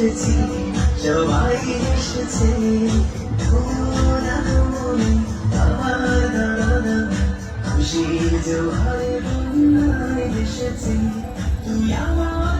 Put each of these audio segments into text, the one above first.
এসেছি সবাই এসেছে। খুশি জোহারে বন্যায় এসেছি তুই আমার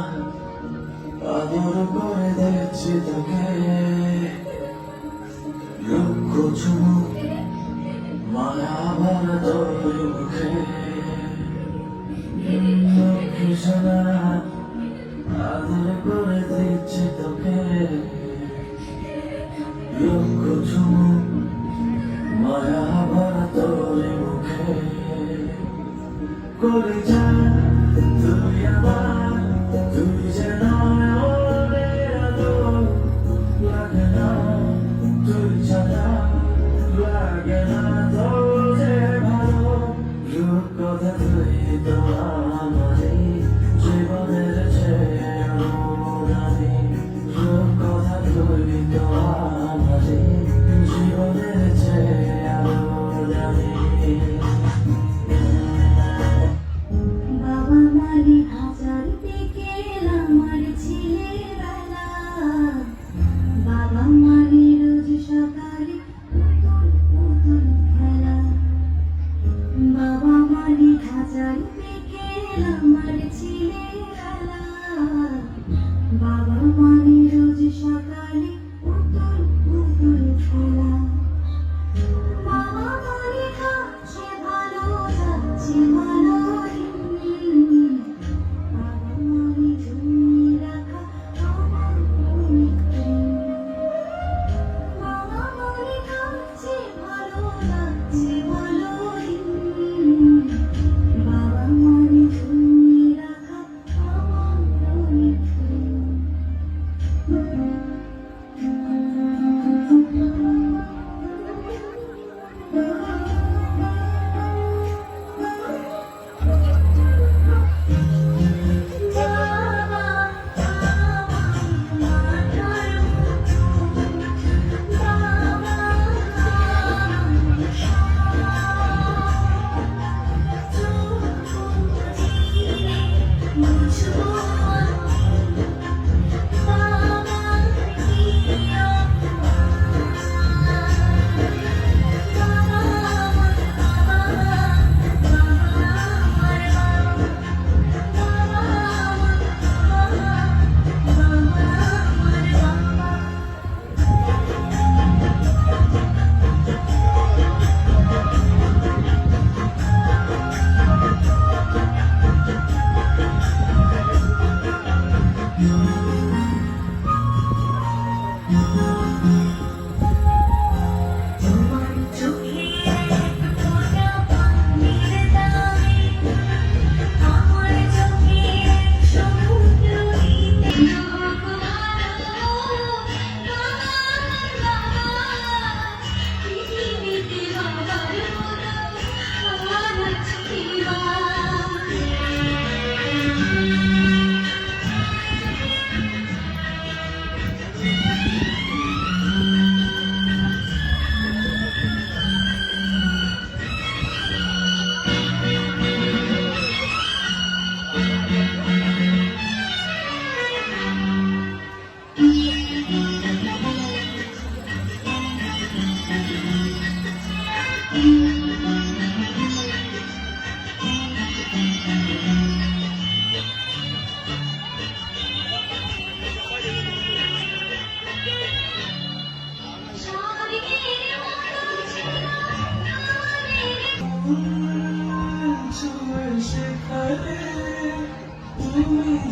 কাছে তাকে লক্ষ চুমু মায়াবার তরল মুখে লক্ষ্মী সোনা আদর করে দিচ্ছে তোকে লক্ষ চুমু মায়াবার তরল মুখে করে যা তুই আমার তুই যে নয় love.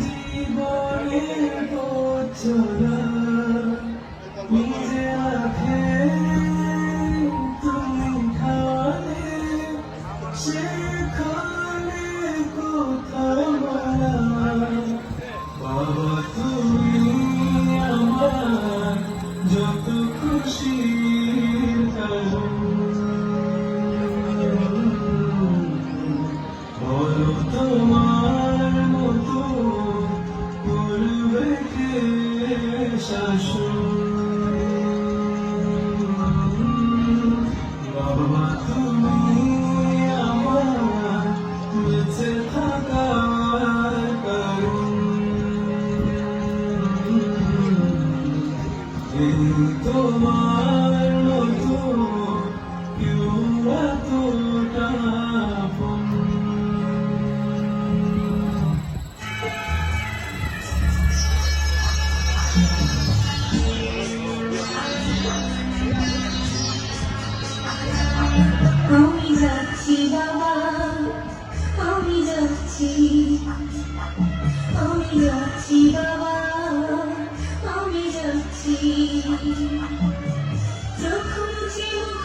জীবনে চলা নিজে আখে তুমি খালে সে আমি যাচ্ছি আমি যাচ্ছি বাবা আমি যাচ্ছি। চোখ মুছে মুখ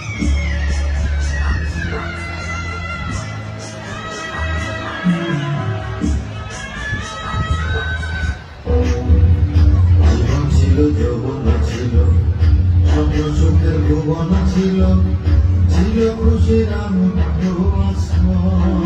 그 누워서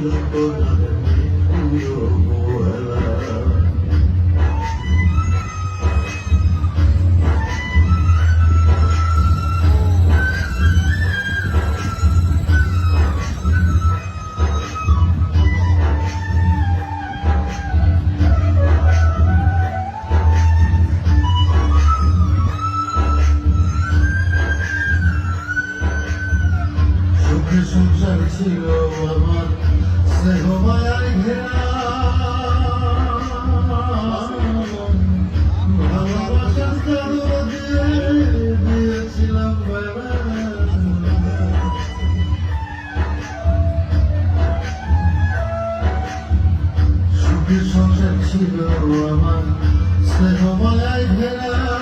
tiempo স্নেহমলায় ঘেরা